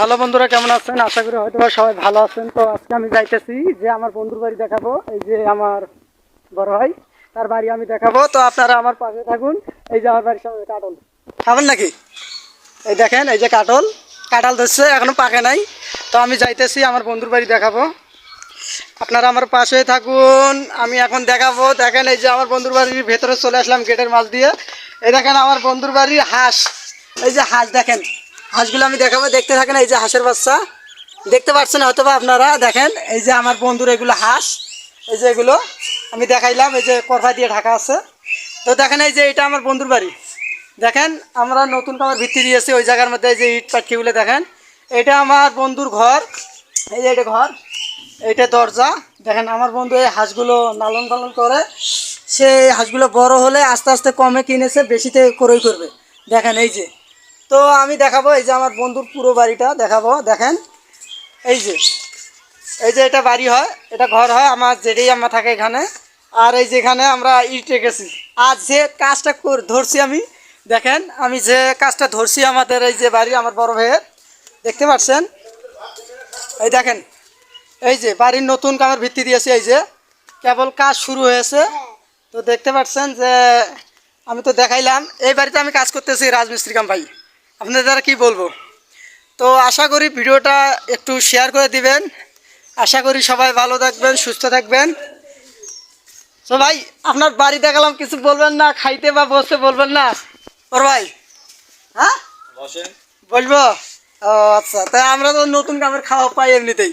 Hello বন্ধুরা, কেমন আছেন? আশা করি হয়তো সবাই ভালো আছেন। তো আজকে আমি যাইতেছি যে আমার বন্ধুর বাড়ি দেখাবো, এই যে আমার বড় ভাই, তার বাড়ি আমি দেখাবো। তো আপনারা আমার পাশে থাকুন। এই যে আমার বাড়ির সামনে কাটল খাবেন নাকি? এই দেখেন, এই যে কাটল কাঁঠাল ধরছে, এখনও পাকে নাই। তো আমি যাইতেছি আমার বন্ধুর বাড়ি দেখাবো। আপনারা আমার পাশে থাকুন। আমি এখন দেখাবো। দেখেন, এই যে আমার বন্ধুর বাড়ির ভেতরে চলে আসলাম গেটের মাছ দিয়ে। এই দেখেন, আমার বন্ধুর বাড়ির হাঁস। এই যে হাঁস দেখেন। হাঁসগুলো আমি দেখাবো, দেখতে থাকেন এই যে হাঁসের বাচ্চা। দেখতে পাচ্ছেন হয়তো বা আপনারা, দেখেন, এই যে আমার বন্ধুর এগুলো হাঁস, এই যে এগুলো আমি দেখাইলাম, এই যে করফা দিয়ে ঢাকা আছে। তো দেখেন এই যে এটা আমার বন্ধুর বাড়ি। দেখেন, আমরা নতুন কামার ভিত্তি দিয়েছি, ওই জায়গার মধ্যে এই যে ইট পাটকিগুলো, দেখেন। এটা আমার বন্ধুর ঘর, এই যে এটা ঘর এইটা দরজা। দেখেন, আমার বন্ধু এই হাঁসগুলো লালন পালন করে। সে হাঁসগুলো বড় হলে আস্তে আস্তে কমে কিনেছে, বেশিতে করেই করবে। দেখেন এই যে। তো আমি দেখাবো এই যে আমার বন্ধুর পুরো বাড়িটা দেখাবো, দেখেন। এই যে এই যে এটা বাড়ি হয়, এটা ঘর হয়, আমার যেটাই আমার থাকে এখানে। আর এই যেখানে আমরা ইট রেখেছি। আর যে কাজটা ধরছি আমি, দেখেন, আমি যে কাজটা ধরছি আমাদের এই যে বাড়ি, আমার বড় ভাইয়ের, দেখতে পাচ্ছেন? এই দেখেন, এই যে বাড়ির নতুন কামের ভিত্তি দিয়েছি এই যে, কেবল কাজ শুরু হয়েছে। তো দেখতে পাচ্ছেন যে, আমি তো দেখাইলাম, এই বাড়িতে আমি কাজ করতেছি রাজমিস্ত্রি কাম ভাই। আপনাদের দ্বারা কী বলব? তো আশা করি ভিডিওটা একটু শেয়ার করে দিবেন। আশা করি সবাই ভালো থাকবেন সুস্থ থাকবেন। তো ভাই আপনার বাড়ি দেখালাম কিছু বলবেন না? খাইতে বা বসতে বলবেন না? ওর ভাই হ্যাঁ? বসেন। বলব? ও আচ্ছা তাই আমরা তো নতুন কামের খাওয়া পাই এমনিতেই।